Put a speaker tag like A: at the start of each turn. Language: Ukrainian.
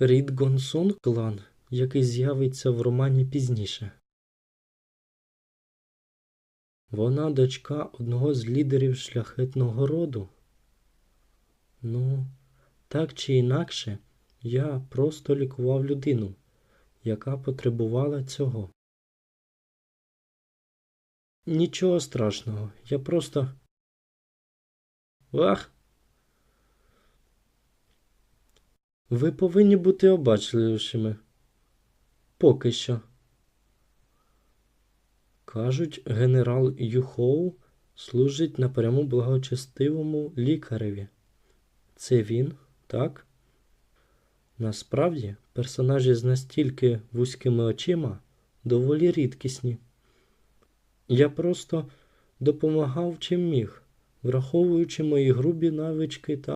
A: Рід Гонсон клан, який з'явиться в романі пізніше. Вона дочка одного з лідерів шляхетного роду. Ну, так чи інакше, я просто лікував людину, яка потребувала цього. Нічого страшного, я просто. Ах! Ви повинні бути обачливішими. Поки що. Кажуть, генерал Юхоу служить напряму благочестивому лікареві. Це він, так? Насправді, персонажі з настільки вузькими очима доволі рідкісні. Я просто допомагав чим міг, враховуючи мої грубі навички та